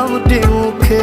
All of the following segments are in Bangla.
নামটি মুখে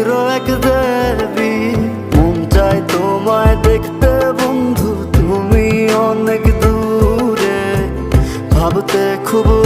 পবিত্র এক দেবী। মন চায় তোমায় দেখতে বন্ধু তুমি অনেক দূরে। ভাবতে খুব